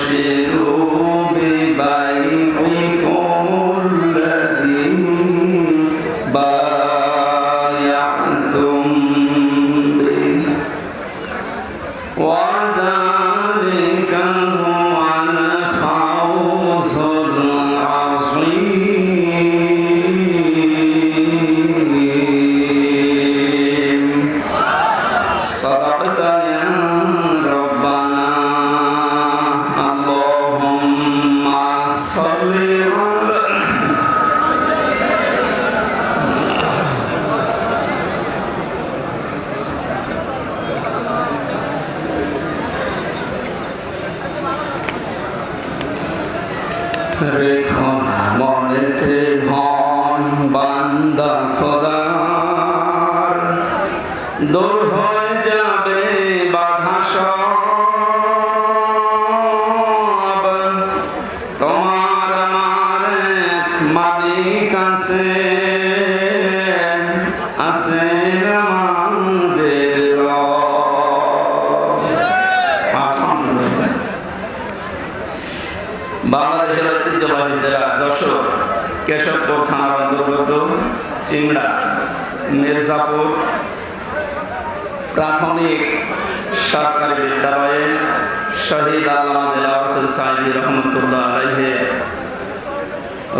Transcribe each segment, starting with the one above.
تستبشروا ببعض দূর হয়ে যাবে বাধা সব তোমার আমার মালিক আছে আছে আমাদের। বাংলাদেশের ঐতিহ্যবাহী জেলা যশোর, কেশবপুর থানার অন্তর্গত চিংড়া মির্জাপুর প্রাথমিক সরকারি বিদ্যালয়ে শহীদ আল্লামা দিলাওয়ার হোসেন সাইদি রহমতুল্লাহ আলাইহে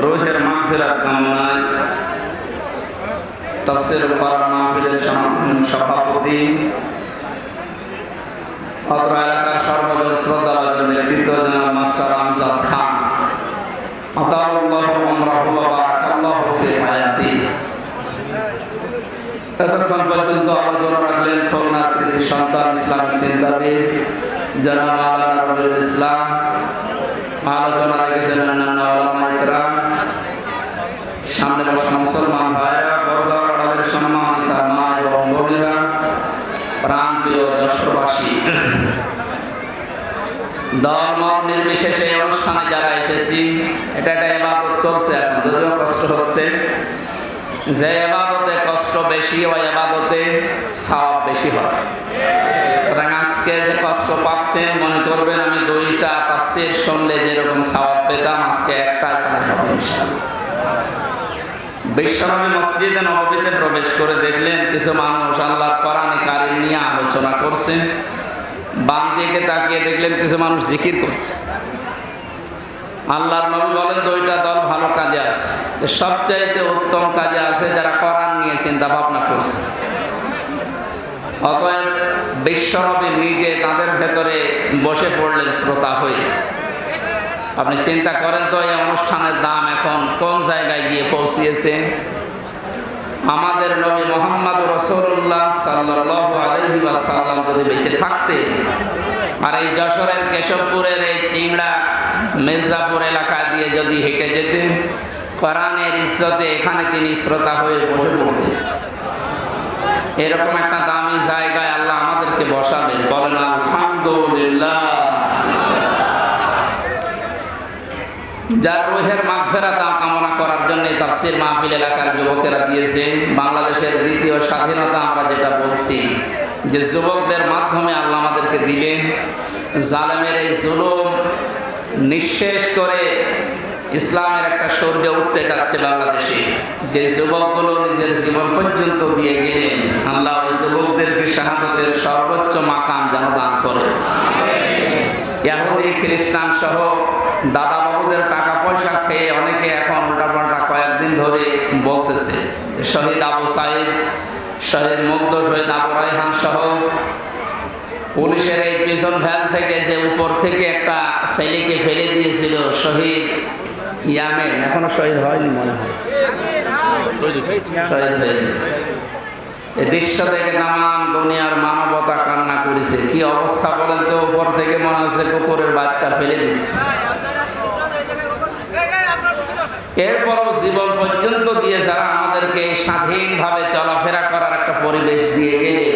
রোহের মাগফিরাত কামনায় তফসির করার মাহফিলের সমাপনী সভাপতি অত্র এলাকার সর্বজন শ্রদ্ধাবাদের নেতৃত্ব জনাব মাস্টার আমজাদ খান আতাউল্লাহ আমরাহু ওয়া বারাকাল্লাহু ফি হায়াতি পর্যন্ত রাখলেন সন্তান ইসলামের চিন্তাবিদ মাওলানা রবিউল ইসলাম। আলোচনা অন্যান্য সামনে মুসলমান ভাইরা বড়দার আড়ালের সম্মানিতা মা এবং বোনেরা প্রান্তীয় যশোরবাসী। দল মত নির্বিশেষে অনুষ্ঠানে যারা এসেছি, এটা একটা এবাদত চলছে এখন, যদিও কষ্ট হচ্ছে। যে এবাদতে কষ্ট বেশি ওই এবাদতে সওয়াব বেশি হয়। আজকে যে কষ্ট পাচ্ছেন, মনে করবেন আমি দুইটা তাফসির শুনলে যেরকম সওয়াব পেতাম, আজকে একটা তাই হবে মসজিদে নববীতে প্রবেশ করে দেখলেন, কিছু মানুষ আল্লাহর কোরআনে কারিম নিয়ে আলোচনা করছে। বাম দিকে তাকিয়ে দেখলেন কিছু মানুষ জিকির করছে। আল্লাহর নবী বলেন দুইটা দল ভালো কাজে আছে। সবচাইতে উত্তম কাজে আছে যারা কোরআন নিয়ে চিন্তা ভাবনা করছে। অতএব বিশ্বনবী নিজে তাদের ভেতরে বসে পড়লেন শ্রোতা হয়ে। আপনি চিন্তা করেন তো এই অনুষ্ঠানের দাম এখন কোন জায়গায় গিয়ে পৌঁছিয়েছে? আমাদের নবী মোহাম্মদ রসুল্লাহ সাল্লাহ যদি বেঁচে থাকতে আর এই যশোরের কেশবপুরের এই চিংড়া মির্জাপুর এলাকা দিয়ে যদি হেঁটে যেতেন, কোরআনের ইজ্জতে এখানে তিনি শ্রোতা হয়ে বসে পড়তেন। এরকম একটা দামি জায়গায় আল্লাহ আমাদেরকে বসাবেন, বলেন, আলহামদুলিল্লাহ। যার রোহের মাগফেরা তা কামনা করার জন্য তাফসির মাহফিল এলাকার যুবকেরা দিয়েছে বাংলাদেশের দ্বিতীয় স্বাধীনতা আমরা যেটা বলছি, যে যুবকদের মাধ্যমে আল্লাহ আমাদেরকে দিলেন। জালেমের এই জুলুম নিঃশেষ করে ইসলামের একটা সূর্য উঠতে যাচ্ছে বাংলাদেশে। যে যুবকগুলো নিজের জীবন পর্যন্ত দিয়ে গেলেন আল্লাহ ওই যুবকদেরকে শাহাদতের সর্বোচ্চ মাকাম যেন দান করে। ইয়াহুদি, খ্রিস্টান সহ দাদা বাবুদের টাকা পয়সা খেয়ে অনেকে এখন উল্টাপাল্টা কয়েকদিন ধরে বলতেছে শহীদ আবু সাইদ, শহীদ মুগ্ধ শহীদ আবু রায়হান সহ পুলিশের এই পিছন ভ্যান থেকে যে উপর থেকে একটা ছেলেকে ফেলে দিয়েছিল শহীদ ইয়ামেন। এখনও শহীদ হয়নি মনে হয়। শহীদ হয়ে গেছে। দৃশ্য দেখে নামান দুনিয়ার মানবতা কান্না করেছে। কি অবস্থা বলেন তো? উপর থেকে মনে হচ্ছে কুকুরের বাচ্চা ফেলে দিচ্ছে এরপরও জীবন পর্যন্ত দিয়ে যারা আমাদেরকে স্বাধীনভাবে চলাফেরা করার একটা পরিবেশ দিয়ে গেলে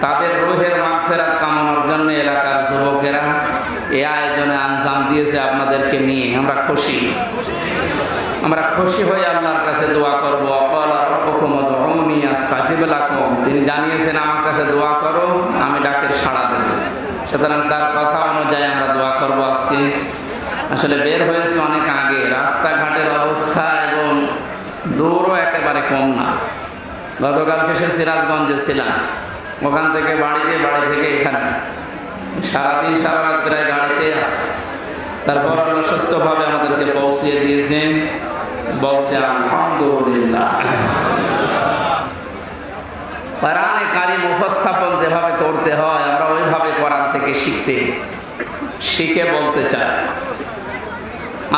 তাদের রোহের মাগফেরাত কামনার জন্য এলাকার যুবকেরা এ আয়োজনে আঞ্জাম দিয়েছে আপনাদেরকে নিয়ে, আমরা খুশি। আমরা খুশি হয়ে আপনার কাছে দোয়া করব। তিনি জানিয়েছেন, আমার কাছে দোয়া করো, আমি ডাকের সাড়া দেব। সুতরাং তার কথা অনুযায়ী আমরা দোয়া করব আজকে। আসলে বের হয়েছে অনেক আগে। রাস্তাঘাটের অবস্থা এবং দৌড়ও একেবারে কম না। গতকালকে সে সিরাজগঞ্জে ছিলাম। ওখান থেকে বাড়িতে, বাড়ি থেকে এখানে। সারাদিন সারা রাত প্রায় গাড়িতে আছে। তারপর আল্লাহ সুস্থভাবে আমাদেরকে পৌঁছিয়ে দিয়েছেন। বলছে, আলহামদুলিল্লাহ। কোরআনে কারিম উপস্থাপন যেভাবে করতে হয়, আমরা ওইভাবে কোরআন থেকে শিখতে, শিখে বলতে চাই।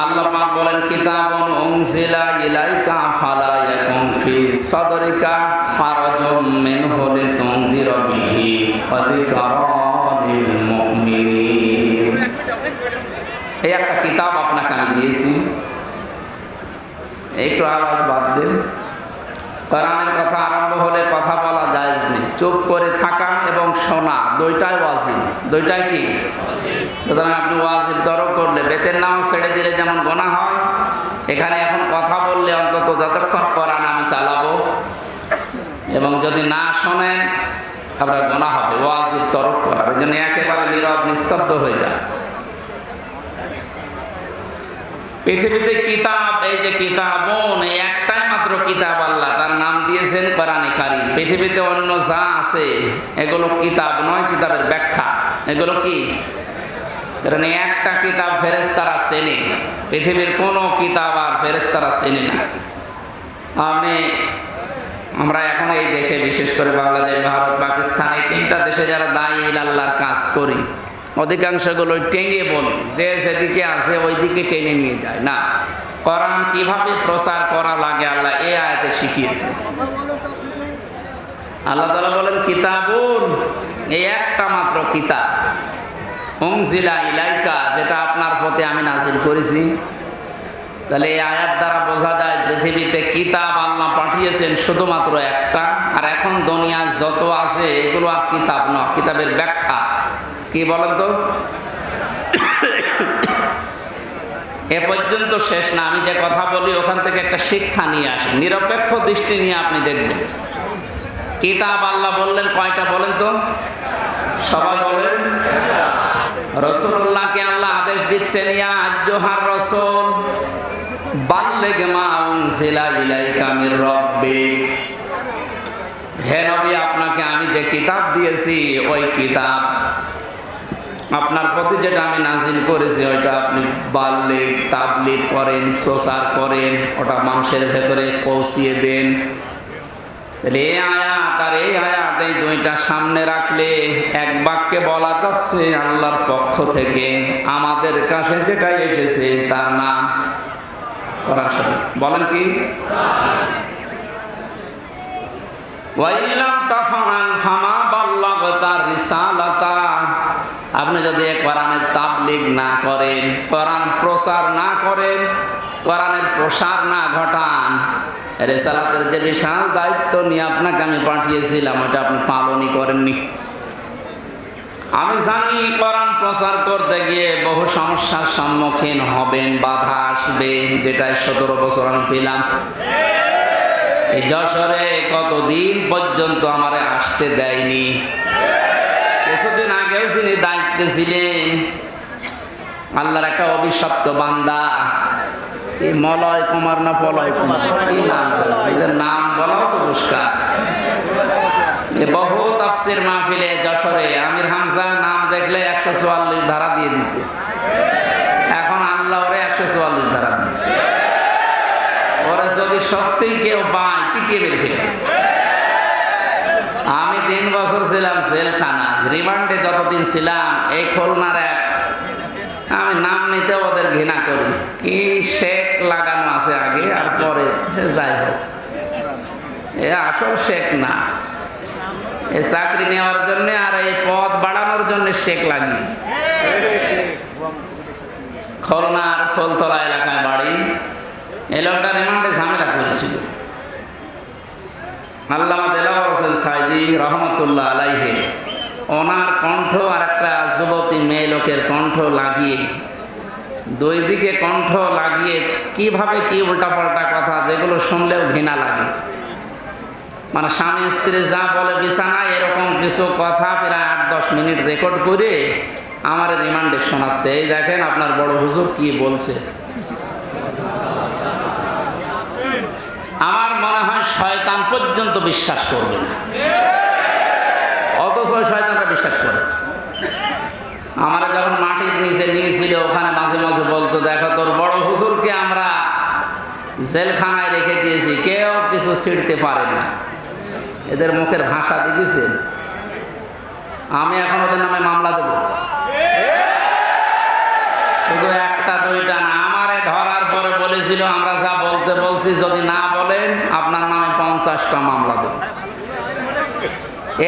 আল্লাহ পাক বলেন, কিতাবুন উনজিলা ইলাইকা ফালা ইয়াকুন ফি সাদরিকা হারাজুম মিনহু লিতুনদিরা বিহি ওয়া যিকরা লিল এই একটা কিতাব আপনাকে আমি দিয়েছি। একটু আওয়াজ বাদ দিন। কোরআনের কথা আরম্ভ হলে কথা বলা যায় নেই। চুপ করে থাকা এবং শোনা। দুইটাই ওয়াজিব। দুইটাই কি? সুতরাং আপনি ওয়াজিব দরক করলে বেতের নাম ছেড়ে দিলে যেমন গোনা হয়, এখানে এখন কথা বললে অন্তত যতক্ষণ কোরআন আমি চালাবো। এবং যদি না শোনেন, আপনার গোনা হবে, ওয়াজিব তরক করার ওই জন্য একেবারে নীরব, নিস্তব্ধ হয়ে যায় পৃথিবীতে কিতাব, এই যে কিতাবন, এই একটাই মাত্র কিতাব আল্লাহ, তার নাম দিয়েছেন কোরআনে কারিম। পৃথিবীতে অন্য যা আছে, এগুলো কিতাব নয়, কিতাবের ব্যাখ্যা। এগুলো কি? কারণ এই একটা কিতাব ফেরেস্তারা চেনে। পৃথিবীর কোনো কিতাব আর ফেরেস্তারা চেনে না। আমি, আমরা এখন এই দেশে, বিশেষ করে বাংলাদেশ, ভারত, পাকিস্তান, এই তিনটা দেশে যারা দায়ী আল্লাহর কাজ করি। অধিকাংশগুলো টেঙে বলে। যে যেদিকে আছে ওই দিকে টেনে নিয়ে যায়। না, কোরআন কীভাবে প্রচার করা লাগে আল্লাহ এ আয়াতে শিখিয়েছে। আল্লাহ তালা বলেন, কিতাবুন এই একটা মাত্র কিতাব। উংজিলা ইলাইকা যেটা আপনার প্রতি আমি নাজিল করেছি। তাহলে এই আয়াত দ্বারা বোঝা যায়, পৃথিবীতে কিতাব আল্লাহ পাঠিয়েছেন শুধুমাত্র একটা। আর এখন দুনিয়া যত আছে, এগুলো আর কিতাব নয়, কিতাবের ব্যাখ্যা। বলেন তো? এ পর্যন্ত শেষ না। আমি যে কথা বলি, ওখান থেকে একটা শিক্ষা নিয়ে আসি। নিরপেক্ষ দৃষ্টি নিয়ে আপনি দেখবেন। কিতাব আল্লাহ বললেন, কয়টা বলেন তো? সবাই বলেন। রসুল্লাহকে আল্লাহ আদেশ দিচ্ছেন, ইয়া আজ্জোহার রসুল হে নবী, আপনাকে আমি যে কিতাব দিয়েছি, ওই কিতাব আপনার প্রতি যেটা আমি নাজিল করেছি, ওইটা আপনি বাল্লিক তাবলিক করেন, প্রচার করেন, ওটা মানুষের ভেতরে পৌঁছিয়ে দেন। আয়াত আর এই আয়াত এই দুইটা সামনে রাখলে এক বাক্যে বলা যাচ্ছে, আল্লাহর পক্ষ থেকে আমাদের কাছে যেটা এসেছে তার নাম বলেন কি? ওয়াইল্লাম তাফাল ফামা বাল্লাগতা রিসালাতা। আপনি যদি কোরআনের তাবলিগ না করেন, কোরআন প্রচার না করেন, কোরআনের প্রসার না ঘটান, রেসালাতের যে বিশাল দায়িত্ব নিয়ে আপনাকে আমি পাঠিয়েছিলাম ওটা আপনি পালনই করেননি। আমি জানি কোরআন প্রচার করতে গিয়ে বহু সমস্যার সম্মুখীন হবেন, বাধা আসবে যেটা সতেরো বছর আমি পেলাম। এই যশোরে কতদিন পর্যন্ত আমারে আসতে দেয়নি? কিছুদিন আগেও যিনি দায়িত্বে ছিলেন, আল্লাহর একটা অভিশপ্ত বান্দা মলয় কুমার না পলয় কুমার? নাম? এদের বলাও তো দুষ্কার। বহু তাফসির মাহফিলে যশোরে আমির হামজা নাম দেখলে একশো চুয়াল্লিশ ধারা দিয়ে দিতে। এখন আল্লাহ ওরে একশো চুয়াল্লিশ ধারা দিয়েছে। ওরা যদি সত্যিই কেউ পিটিয়ে মেরে ফেলবে আমি তিন বছর ছিলাম জেলখানা। রিমান্ডে যতদিন ছিলাম, এই খুলনার এক, আমি নাম নিতে ওদের ঘৃণা করি। কি শেখ লাগানো আছে আগে আর পরে, সে যাই হোক। এ আসল শেখ না। এ চাকরি নেওয়ার জন্য আর এই পদ বাড়ানোর জন্য শেখ লাগিয়েছে। খুলনার ফুলতলা এলাকায় বাড়ি। এই লোকটা রিমান্ডে ঝামেলা করেছিল। আল্লামা দেলাওয়ার হোসেন সাইদি রহমতুল্লাহ আলাইহে, ওনার কণ্ঠ আর একটা যুবতী মেয়ে লোকের কণ্ঠ লাগিয়ে, দুই দিকে কণ্ঠ লাগিয়ে কীভাবে কি উল্টাপাল্টা কথা যেগুলো শুনলেও ঘৃণা লাগে। মানে স্বামী স্ত্রী যা বলে বিছানায় এরকম কিছু কথা প্রায় আট দশ মিনিট রেকর্ড করে আমার রিমান্ডে শোনাচ্ছে। এই দেখেন আপনার বড় হুজুর কি বলছে আমার মনে হয় শয়তান পর্যন্ত বিশ্বাস করবে না। অথচ ওই শয়তানরা বিশ্বাস করে। আমরা যখন মাটির নিচে নিয়েছিল, ওখানে মাঝে মাঝে বলতো, দেখো তোর বড় হুজুরকে আমরা জেলখানায় রেখে দিয়েছি, কেউ কিছু ছিঁড়তে পারে না। এদের মুখের ভাষা দেখেছেন আমি এখন ওদের নামে মামলা দেব। শুধু একটা, দুইটা না, আমারে ধরার পরে বলেছিল, আমরা যা বলতে বলছি, যদি না বলেন, আপনার নামে পঞ্চাশটা মামলা দেব।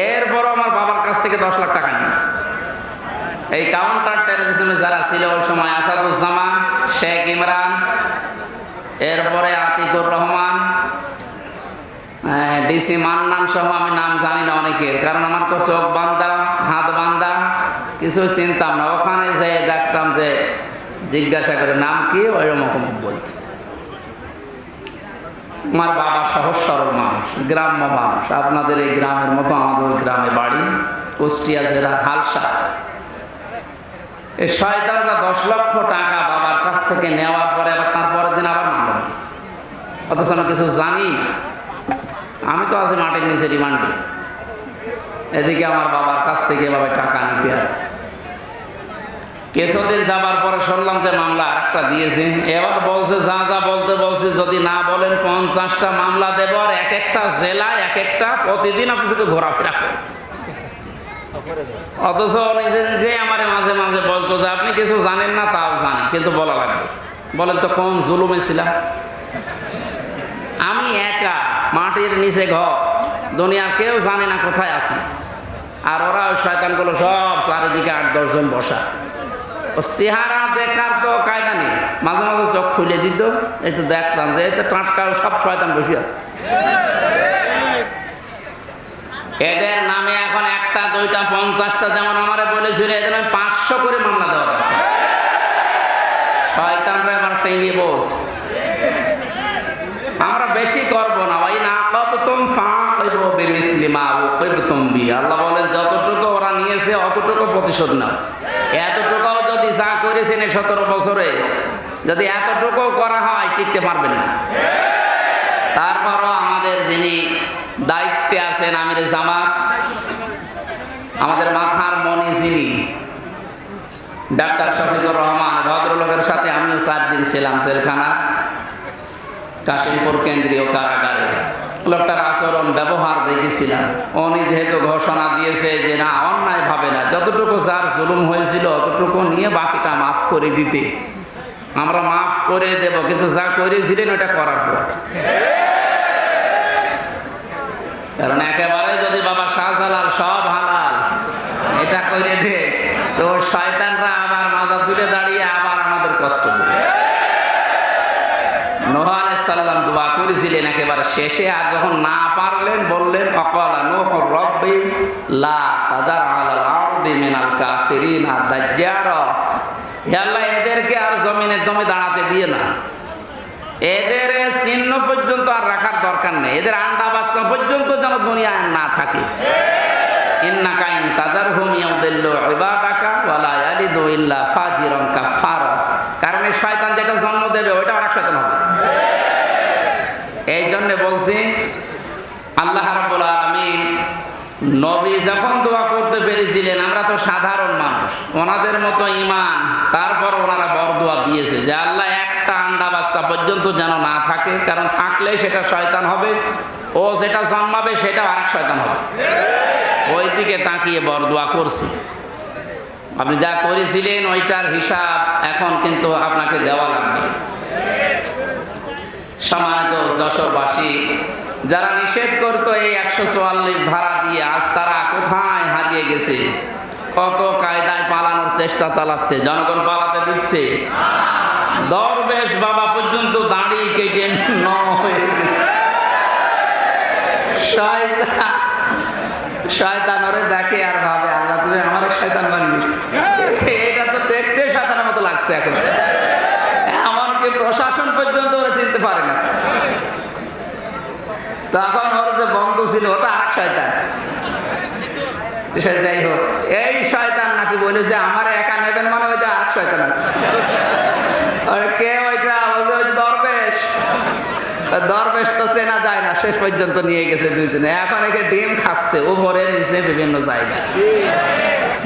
এরপরও আমার বাবার কাছ থেকে দশ লাখ টাকা নিয়েছে। এই কাউন্টার টেরোরিজমে যারা ছিল ওই সময় আসাদুজ্জামান, শেখ ইমরান, এরপরে আতিকুর রহমান ডিসি মান্নান সহ আমি নাম জানি না অনেকের, কারণ আমার তো চোখ বান্ধা হাত বান্ধা কিছু চিনতাম না। ওখানে যে দেখতাম যে জিজ্ঞাসা করে, নাম কি? ওই রকম বলতো। আমার বাবা সহজ সরল মানুষ, গ্রাম্য মানুষ। আপনাদের এই গ্রামের মতো আমাদের গ্রামে বাড়ি, কুষ্টিয়া জেলা হালসা। এই শয়তানরা দশ লক্ষ টাকা বাবার কাছ থেকে নেওয়ার পরে আবার তারপরের দিন আবার মামলা দিয়েছে অথচ আমি কিছু জানি, আমি তো আছি মাটির নিচে রিমান্ডে এদিকে আমার বাবার কাছ থেকে বাবা টাকা নিতে আসে। কিছুদিন যাবার পরে শুনলাম যে মামলা আরেকটা দিয়েছে। এবার বলছে, যা যা বলতে বলছে, যদি না বলেন পঞ্চাশটা মামলা দেব আর এক একটা জেলায় এক একটা প্রতিদিন আপনি শুধু ঘোরাফেরা করেন। অথচ নিজে আমার মাঝে মাঝে বলতো যে, আপনি কিছু জানেন না, তাও জানি কিন্তু বলা লাগবে। বলেন তো কোন জুলুমে ছিলাম? আমি একা, মাটির নিচে ঘর, দুনিয়ার কেউ জানে না কোথায় আছি। আর ওরা ওই শয়তানগুলো সব চারিদিকে আট দশজন বসা। ও চেহারা দেখার তো কায়দা নেই। মাঝে মাঝে চোখ খুলে দিত, একটু দেখতাম যে এতে টাটকা সব শয়তান বসে আছে। এদের নামে এখন একটা, দুইটা, পঞ্চাশটা যেমন আমারে বলেছিল, এদের আমি পাঁচশো করে মামলা দেওয়া শয়তানরা এবার টেঙ্গি বোস। আমরা বেশি করব না ভাই না কবতুম ফাঁকবো মা উকিবতুম বি। আল্লাহ বলেন, যতটুকু ওরা নিয়েছে, অতটুকু প্রতিশোধ নাও। করেছেন এই সতেরো বছরে। যদি এতটুকু করা হয়, টিকতে পারবেন না। তারপরও আমাদের যিনি দায়িত্বে আছেন আমির জামাত, আমাদের মাথার মনে যিনি, ডাক্তার শফিকুর রহমান, ভদ্রলোকের সাথে আমিও চার দিন ছিলাম সেলখানা কাশিমপুর কেন্দ্রীয় কারাগারে। লোকটার আচরণ, ব্যবহার দেখেছিলাম। উনি যেহেতু ঘোষণা দিয়েছে যে না, অন্যায় ভাবে না, যতটুকু যার জুলুম হয়েছিল, অতটুকু নিয়ে বাকিটা মাফ করে দিতে। আমরা মাফ করে দেব, কিন্তু যা করেছিলেন, ওটা করার পর। কারণ একেবারে যদি বাবা শাহজালাল সব হালাল এটা করে দে তো ওই শয়তানরা আবার মাজা তুলে দাঁড়িয়ে আবার আমাদের কষ্ট দেবে নোহ আলাইসাল্লাম দোয়া করেছিলেন একেবারে শেষে আর যখন না পারলেন, বললেন এদেরকে আর জমিনে দমে দাঁড়াতে দিয়ে না। এদের চিহ্ন পর্যন্ত আর রাখার দরকার নেই। এদের আন্ডা বাচ্চা পর্যন্ত যেন দুনিয়ায় না থাকে। ইন্না কারণ এই শয়তান যেটা জন্ম দেবে ওইটা আরেক শয়তান হবে এই জন্য বলছি আল্লাহ রাব্বুল আলামিন নবী যখন দোয়া করতে পেরেছিলেন আমরা তো সাধারণ মানুষ। ওনাদের মতো ইমান, তারপর ওনারা বড় দোয়া দিয়েছে যে আল্লাহ একটা আন্ডা বাচ্চা পর্যন্ত যেন না থাকে, কারণ থাকলে সেটা শয়তান হবে, ও যেটা জন্মাবে সেটা আরেক শয়তান হবে। ওই দিকে তাকিয়ে বড় দোয়া করছি। আপনি যা করেছিলেন ওইটার হিসাব এখন কিন্তু আপনাকে দেওয়া লাগবে। সমাজ যশোরবাসী, যারা নিষেধ করতো এই একশো চুয়াল্লিশ ধারা দিয়ে, আজ তারা কোথায় হারিয়ে গেছে? কত কায়দায় পালানোর চেষ্টা চালাচ্ছে, জনগণ পালাতে দিচ্ছে। দরবেশ বাবা পর্যন্ত দাঁড়িয়ে কেটে শয়তান শয়তান ওরে দেখে আর ভাবে, আল্লাহ তুমি আমার শয়তান বানিয়েছে। এটা তো দেখতে শয়তানের মতো লাগছে এখন। এমনকি প্রশাসন পর্যন্ত ওরা চিনতে পারে না। তখন ওর যে বন্ধু ছিল, ওটা আরেক শয়তান। সে যাই হোক, এই শয়তান নাকি বলে যে আমার একা নেবেন মানে আরেক শয়তান আছে। আর কে ওইটা? দরবেশ। দরবেশ তো চেনা যায় না, শেষ পর্যন্ত নিয়ে গেছে দুইজনে। এখন একে ডিম খাচ্ছে উপরে নিচে বিভিন্ন জায়গা।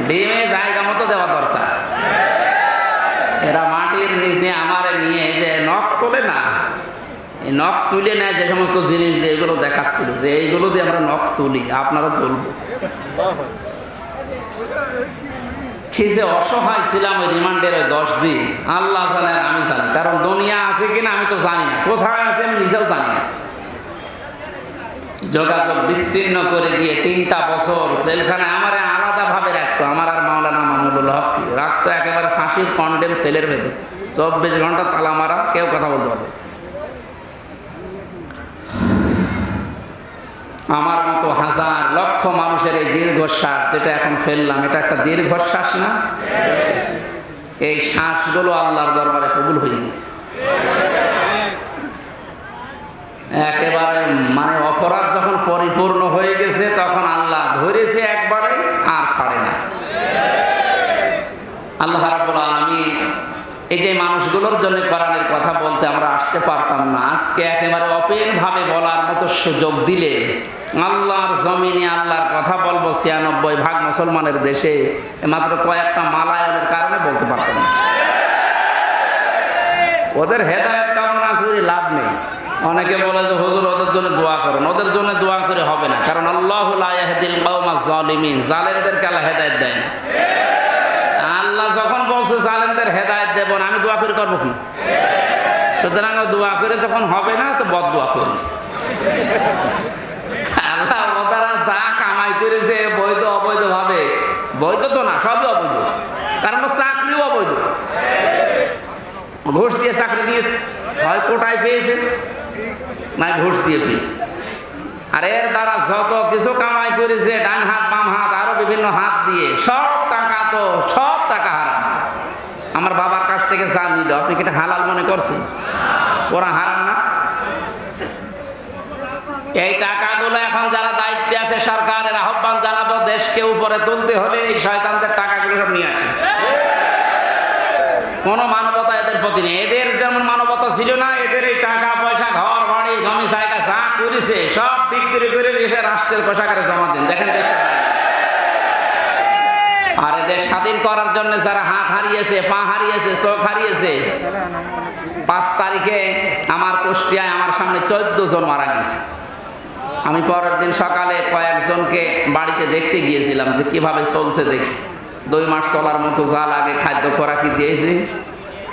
ডিমে জায়গা মতো দেওয়া দরকার। এরা মাটির নিচে আমারে নিয়ে যে নখ তোলে না এই নখ তুলে নেয় যে সমস্ত জিনিস যে এগুলো দেখাচ্ছিল, যে এইগুলো দিয়ে আমরা নখ তুলি, আপনারা তুলবো। সে যে অসহায় ছিলাম ওই রিমান্ডের ওই দশ দিন, আল্লাহ জানে আমি জানি, কারণ দুনিয়া আছে কিনা আমি তো জানি না, কোথায় আছে আমি নিজেও জানি না। যোগাযোগ বিচ্ছিন্ন করে দিয়ে তিনটা বছর জেলখানে আমার আলাদা ভাবে রাখতো, আমার আর মাওলানা মামুনুল হক রাখতো একেবারে ফাঁসির কন্ডেম সেলের ভেতর। চব্বিশ ঘণ্টা তালা মারা, কেউ কথা বলতে পারবে আমার মতো হাজার লক্ষ মানুষের এই দীর্ঘশ্বাস যেটা এখন ফেললাম, এটা একটা দীর্ঘশ্বাস না? এই শ্বাসগুলো আল্লাহর দরবারে কবুল হয়ে গেছে। একেবারে মানে অপরাধ যখন পরিপূর্ণ হয়ে গেছে, তখন আল্লাহ ধরেছে একবারে আর ছাড়ে না। আল্লাহ আলামিন এই যে মানুষগুলোর জন্য কোরআনের কথা বলতে আমরা আসতে পারতাম না, আজকে একেবারে অপেন ভাবে বলার মতো সুযোগ দিলে আল্লাহর জমিনে আল্লাহর কথা বলব ছিয়ানব্বই ভাগ মুসলমানের দেশে, মাত্র কয়েকটা মালায়নের কারণে বলতে পারতাম না। ওদের হেদায়ত কামনা করে লাভ নেই। অনেকে বলে যে, হুজুর, ওদের জন্য দোয়া করেন। ওদের জন্য দোয়া করে হবে না, কারণ আল্লাহ লায়াহদিল কওমা জালিমিন জালেমদেরকে আল্লাহ হেদায়েত দেয় না। আল্লাহ যখন বলছে, জালেমদের হেদায়েত দেব আমি দোয়া করে করব কি? সুতরাং দোয়া করে যখন হবে না, তো বদ দোয়া করি আল্লাহ ওদারা যা কামাই করেছে, বৈধ অবৈধ ভাবে। বৈধ তো না, সবই অবৈধ। কারণ চাকরিও অবৈধ। ঘুষ দিয়ে চাকরি দিয়েছে। হয় কোটায় পেয়েছে না ঘুষ দিয়ে পেয়েছে। আর এর দ্বারা যত কিছু কামাই করেছে, ডান হাত, বাম হাত, আরও বিভিন্ন হাত দিয়ে, সব টাকা তো, সব টাকা হারাম। আমার বাবার কাছ থেকে যা নিল, আপনি কি হালাল মনে করছেন? ওরা হারাম না? এই টাকাগুলো এখন যারা দায়িত্বে আছে, সরকারের আহ্বান জানাব, দেশকে উপরে তুলতে হলে এই শয়তানদের টাকাগুলো সব নিয়ে আসে কোনো মানবতা এদের প্রতি নেই। এদের যেমন মানবতা ছিল না, এদের এই টাকা, পয়সা, ঘর, বাড়ি, জমি, জায়গা, যা করেছে, সব বিক্রি করে এসে রাষ্ট্রের কোষাগারে জমা দিন। দেখেন আর এদের স্বাধীন করার জন্য যারা হাত হারিয়েছে, পা হারিয়েছে, চোখ হারিয়েছে, পাঁচ তারিখে আমার কুষ্টিয়ায় আমার সামনে চোদ্দ জন মারা গেছে। আমি পরের দিন সকালে কয়েকজনকে বাড়িতে দেখতে গিয়েছিলাম যে কীভাবে চলছে দেখি। দুই মাস চলার মতো যা লাগে খাদ্য খোরাকি দিয়েছি।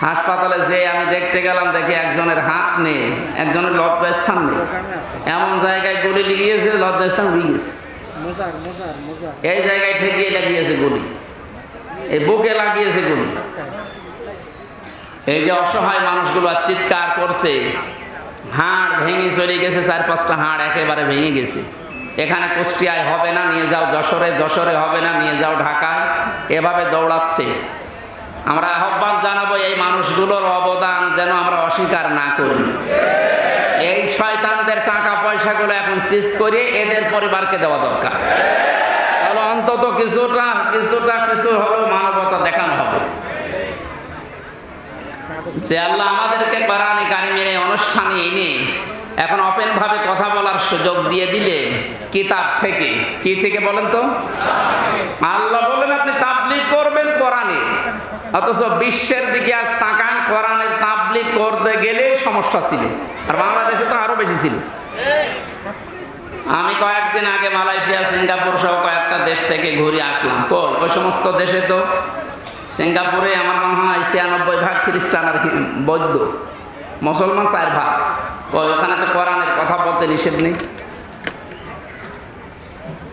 হাসপাতালে যে আমি দেখতে গেলাম, দেখি একজনের হাত নেই, একজনের লজ্জাস্থান নেই। এমন জায়গায় গুলি লিগিয়েছে, লজ্জাস্থান উড়ে গেছে। এই জায়গায় ঠেকিয়ে লাগিয়েছে গুলি। এই বুকে লাগিয়েছে গুলি। এই যে অসহায় মানুষগুলো চিৎকার করছে, হাড় ভেঙে চলে গেছে, চার পাঁচটা হাড় একেবারে ভেঙে গেছে। এখানে কুষ্টিয়ায় হবে না, নিয়ে যাও যশোরে যশোরে হবে না, নিয়ে যাও ঢাকায়। এভাবে দৌড়াচ্ছে। আমরা আহ্বান জানাব এই মানুষগুলোর অবদান যেন আমরা অস্বীকার না করি। এই শয়তানদের টাকা এখন সিজ করে, এদের পরিবারকে দেওয়া দরকার। তাহলে অন্তত কিছুটা কিছুটা, কিছু হলেও মানবতা দেখানো হবে। যে আল্লাহ আমাদেরকে কোরআনে কারিমের অনুষ্ঠানে এনে এখন ওপেন ভাবে কথা বলার সুযোগ দিয়ে দিলে কিতাব থেকে, কি থেকে বলেন তো? আল্লাহ বলেন, আপনি তাবলিগ করবেন কোরআনে। অথচ বিশ্বের দিকে আজ তাকান, কোরআনের তাবলিগ করতে গেলে সমস্যা ছিল। আর বাংলাদেশে তো আরও বেশি ছিল। আমি কয়েকদিন আগে মালয়েশিয়া, সিঙ্গাপুর সহ কয়েকটা দেশ থেকে ঘুরে আসলাম। তো ওই সমস্ত দেশে তো সিঙ্গাপুরে আমার মনে হয় ছিয়ানব্বই ভাগ খ্রিস্টান আর বৌদ্ধ। মুসলমান চার ভাগ। ওখানে তো কোরআনের কথা বলতে নিষেধ নেই।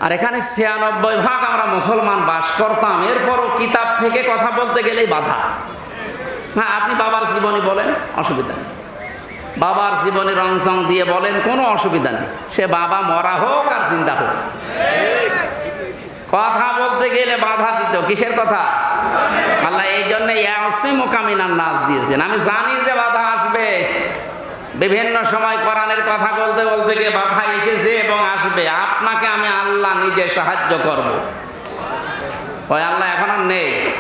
আর এখানে ছিয়ানব্বই ভাগ আমরা মুসলমান বাস করতাম। এরপরও কিতাব থেকে কথা বলতে গেলেই বাধা। হ্যাঁ আপনি বাবার জীবনী বলেন, অসুবিধা নেই। বাবার জীবনে রংসং দিয়ে বলেন, কোনো অসুবিধা নেই। সে বাবা মরা হোক আর চিন্তা হোক। কথা বলতে গেলে বাধা দিত। কিসের কথা? আল্লাহ এই জন্য মোকামিনার নাচ দিয়েছেন। আমি জানি যে বাধা আসবে। বিভিন্ন সময় কোরআনের কথা বলতে বলতে গিয়ে বাধা এসেছে এবং আসবে। আপনাকে আমি আল্লাহ নিজে সাহায্য করব। ওই আল্লাহ এখন আর নেই?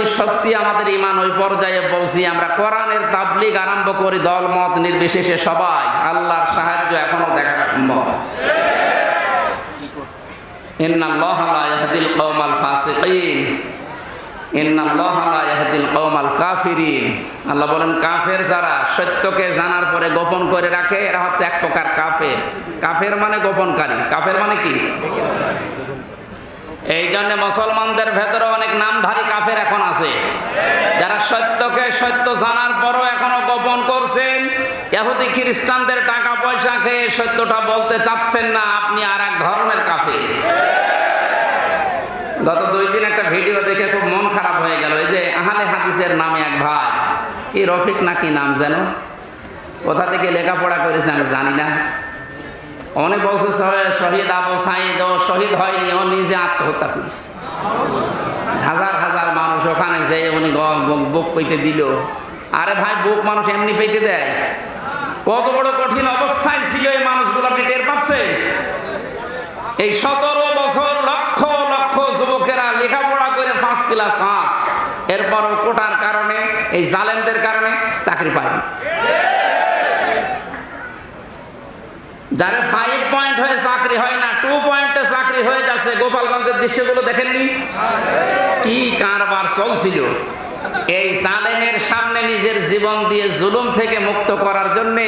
যদি সত্যি আমাদের ইমান ওই পর্যায়ে পৌঁছি, আমরা কোরআনের তাবলিগ আরম্ভ করি দল মত নির্বিশেষে সবাই, আল্লাহর সাহায্য এখনও দেখা সম্ভব। মানে কাফের মানে কি? এই জন্য মুসলমানদের ভেতরে অনেক নামধারী কাফের এখন আছে। যারা সত্যকে সত্য জানার পরও এখনও গোপন করছেন, ইহুদি খ্রিস্টানদের টাকা পয়সা খেয়ে সত্যটা বলতে চাচ্ছেন না, আপনি আর এক ধরনের কাফের। গত দুই দিন একটা ভিডিও দেখে খুব মন খারাপ হয়ে গেল, এই যে আহলে হাদিসের নামে এক ভাই, কি রফিক নাকি নাম যেন? কোথা থেকে লেখাপড়া করেছে আমি জানি না। অনেক বলছে শহীদ আবু সাইদ, ও শহীদ হয়নি, ও নিজে আত্মহত্যা করেছে। হাজার হাজার মানুষ ওখানে যে উনি বুক- পেতে দিল। আরে ভাই, বুক মানুষ এমনি পেতে দেয়? কত বড় কঠিন অবস্থায় ছিল এই মানুষগুলো আপনি টের পাচ্ছেন? এই সতেরো বছর লক্ষ লক্ষ যুবকেরা লেখাপড়া করে ফার্স্ট ক্লাস ফার্স্ট এরপরও কোটার কারণে, এই জালেমদের কারণে চাকরি পায়নি। যারা ফাইভ পয়েন্ট হয়ে চাকরি হয় না টু পয়েন্টে চাকরি হয়ে গেছে, গোপালগঞ্জের দৃশ্যগুলো দেখেননি কি কারবার চলছিল। এই জালেমের সামনে নিজের জীবন দিয়ে জুলুম থেকে মুক্ত করার জন্যে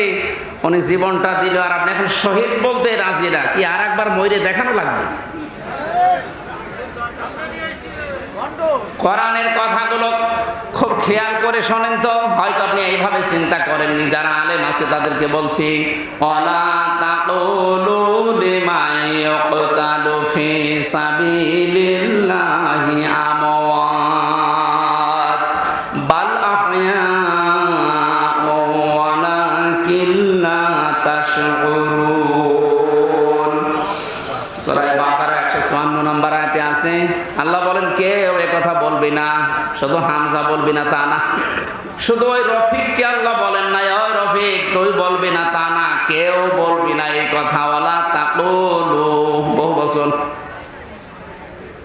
উনি জীবনটা দিল। আর আপনি এখন শহীদ বলতে রাজি না, কি আর একবার ময়ূরে দেখানো লাগবে? কোরআনের কথাগুলো খুব খেয়াল করে শোনেন তো। হয়তো আপনি এইভাবে চিন্তা করেননি, যারা আলেম আছে তাদেরকে বলছি, অলা তাকুলু শুধু হামজা বলবি না তা না। শুধু ওই রফিককে আল্লাহ বলেন না ওই রফিক, তুই বলবি না তা না, কেউ বলবি না এই কথা ওয়ালা তাকুলু, বহু বছর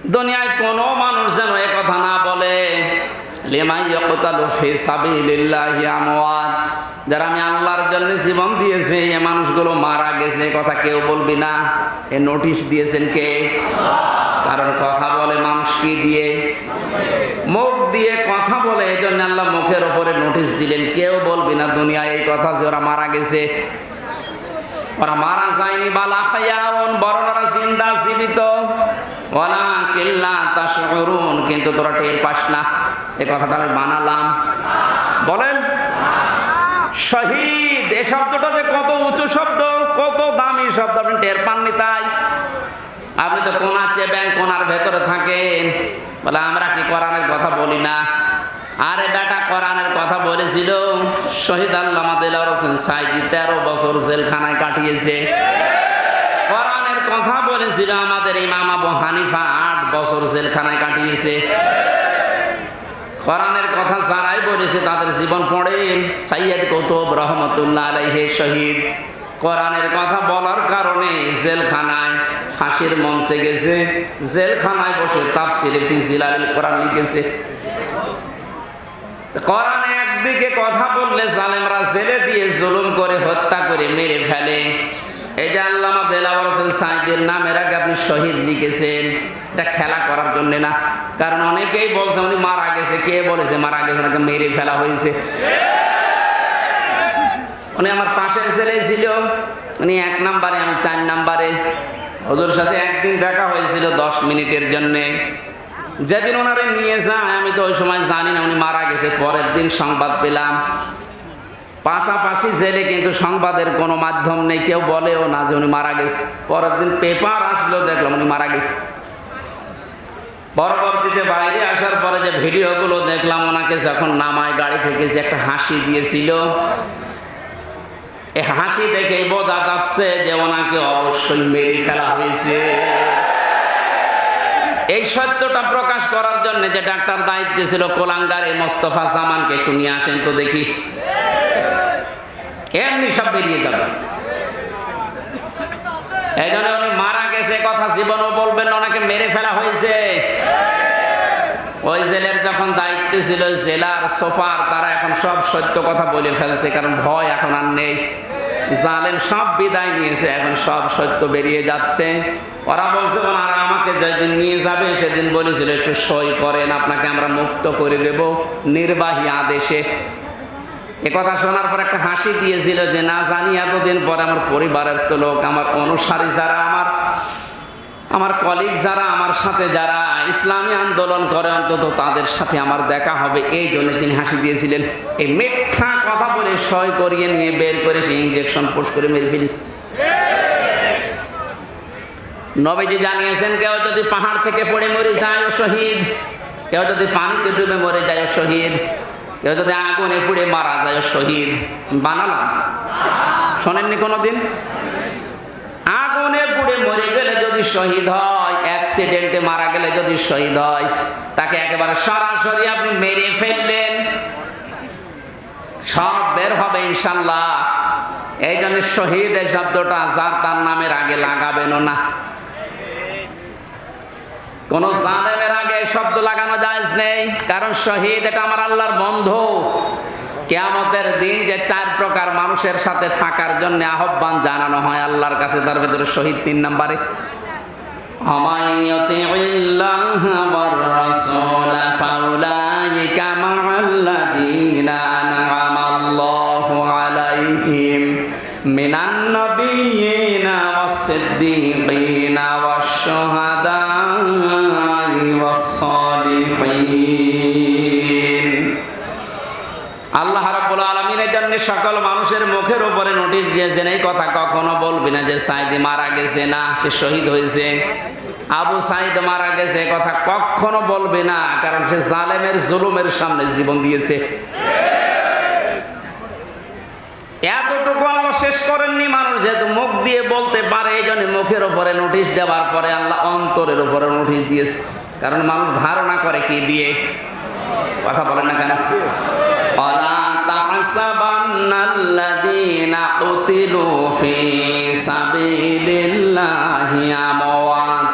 দুনিয়ায় কোনো মানুষ যেন এ কথা না বলে। যারা বলে মুখ বলে এই জন্য আল্লাহ মুখের ওপরে নোটিশ দিলেন, কেউ বলবি না দুনিয়ায় এই কথা যে ওরা মারা গেছে। ওরা মারা যায়নি বালা হায়াউন বরং ওরা জিন্দা জীবিত। ওয়ালা কিল্লা তাশউরুন, কিন্তু তোরা টের পাস না। এই কথাটা আমি বানালাম বলেন, শহীদ এই শব্দটা যে কত উঁচু শব্দ, কত দামি শব্দ, আপনি টের পাননি তাই? আপনি তো কোনা চেবেন কোনার ভেতরে থাকেন। বলে, আমরা কি কোরআনের কথা বলি না? আরে বেটা কোরআনের কথা বলেছিল, শহীদ আল্লামা দিলার হোসেন সাইদি তেরো বছর জেলখানায় কাটিয়েছে। কোরআনের কথা বলেছিল আমাদের ইমাম আবু হানিফা আট বছর জেলখানায় কাটিয়েছে। কোরআনের কথা যারাই বলেছে তাদের জীবন পড়েন সাইয়দ কৌতুব রহমতুল্লাহ আলাইহে শহীদ। কোরআনের কথা বলার কারণে জেলখানায় ফাঁসির মঞ্চে গেছে। জেলখানায় বসে তাফসিরে ফি জিলালিল কোরআন লিখেছে। কোরআনে একদিকে কথা বললে জালেমরা জেলে দিয়ে জুলুম করে হত্যা করে মেরে ফেলে। এই যে আল্লামা দেলাওয়ার হোসেন সাইদের নামের আগে আপনি শহীদ লিখেছেন। এটা খেলা করার জন্য না। কারণ অনেকেই বলছে, উনি মারা গেছে। কে বলেছে, মারা গেছে, ওনাকে মেরে ফেলা হয়েছে। উনি আমার পাশের ছেলে ছিল। উনি এক নাম্বারে, আমি চার নাম্বারে। ওদের সাথে একদিন দেখা হয়েছিল দশ মিনিটের জন্যে। যেদিন ওনারে নিয়ে যায়, আমি তো ওই সময় জানি না, উনি মারা গেছে, পরের দিন সংবাদ পেলাম। পাশাপাশি জেলে কিন্তু সংবাদের কোনো মাধ্যম নেই, কেউ বলেও না যে উনি মারা গেছে। পরের দিন পেপার আসলো দেখলাম উনি মারা গেছে। পরবর্তীতে বাইরে আসার পরে যে ভিডিওগুলো দেখলাম, ওনাকে যখন নামায় গাড়ি থেকে যে একটা হাসি দিয়েছিল এই হাসি দেখেই বোঝা যাচ্ছে যে ওনাকে অবশ্যই মেরে ফেলা হয়েছে। এই সত্যটা প্রকাশ করার জন্য যে ডাক্তার দায়িত্বে ছিল কোলাঙ্গারে মোস্তফা জামানকে, একটু নিয়ে আসেন তো দেখি। এমনি সব বেরিয়ে যাবে। এই জন্য উনি মারা গেছে কথা জীবনও বলবেন ওনাকে মেরে ফেলা হয়েছে। ওই জেলের যখন দায়িত্বে ছিল, জেলার সোপার, তারা এখন সব সত্য কথা বলে ফেলছে, কারণ ভয় এখন আর নেই। জালেম সব বিদায় নিয়েছে, এখন সব সত্য বেরিয়ে যাচ্ছে। ওরা বলছে ওনারা আমাকে যেদিন নিয়ে যাবে, সেদিন বলেছিল, একটু সই করেন, আপনাকে আমরা মুক্ত করে দেব নির্বাহী আদেশে। এ কথা শোনার পর একটা হাসি দিয়েছিল যে, না জানি, এতদিন পরে আমার পরিবারের তো লোক, আমার অনুসারী যারা আমার আমার কলিগ যারা, আমার সাথে যারা ইসলামী আন্দোলন করে, অন্তত তাদের সাথে আমার দেখা হবে। এই জন্য তিনি হাসি দিয়েছিলেন। এই মিথ্যা কথা বলে সয় করিয়ে নিয়ে বের করে সে ইঞ্জেকশন পোষ করে মেরে ফেলিস নবীজি জানিয়েছেন, কেউ যদি পাহাড় থেকে পড়ে মরে যায় ও শহীদ, কেউ যদি পানিতে ডুবে মরে যায় ও শহীদ, কেউ যদি আগুনে পুড়ে মারা যায় ও শহীদ। বানালাম। শোনেননি কোনোদিন? আগুনে পুড়ে মরে গেলে যদি শহীদ হয় অ্যাক্সিডেন্টে মারা গেলে যদি শহীদ হয়, তাকে একেবারে সরাসরি আপনি মেরে ফেললেন। সব বের হবে ইনশাল্লাহ। এই জন্য শহীদ এই শব্দটা যার তার নামের আগে লাগাবেন না। কোন জালেমের আগে শব্দ লাগানো যায় নেই, কারণ শহীদ এটা আমার আল্লাহর বন্ধু। কেয়ামতের দিন যে চার প্রকার মানুষের সাথে থাকার জন্য আহ্বান জানানো হয়, আল্লাহর কাছে তার ভেতরে শহীদ তিন নম্বরে। মিনান্নবীনা ওয়াসসিদ্দীকিন। সকল মানুষের মুখের উপরে নোটিশ দিয়েছেন, এই কথা কখনো বলবি না যে সাইদি মারা গেছে না, সে শহীদ হয়েছে। আবু সাইদ মারা গেছে কথা কখনো বলবে না, কারণ সে জালেমের জুলুমের সামনে জীবন দিয়েছে। এতটুকু আল্লাহ শেষ করেননি মানুষ, যেহেতু মুখ দিয়ে বলতে পারে এই জন্য মুখের ওপরে নোটিশ দেওয়ার পরে আল্লাহ অন্তরের উপরে নোটিশ দিয়েছে। কারণ মানুষ ধারণা করে কি দিয়ে? কথা বলেন না কেন? تحسبن الذين قتلوا في سبيل الله أمواتا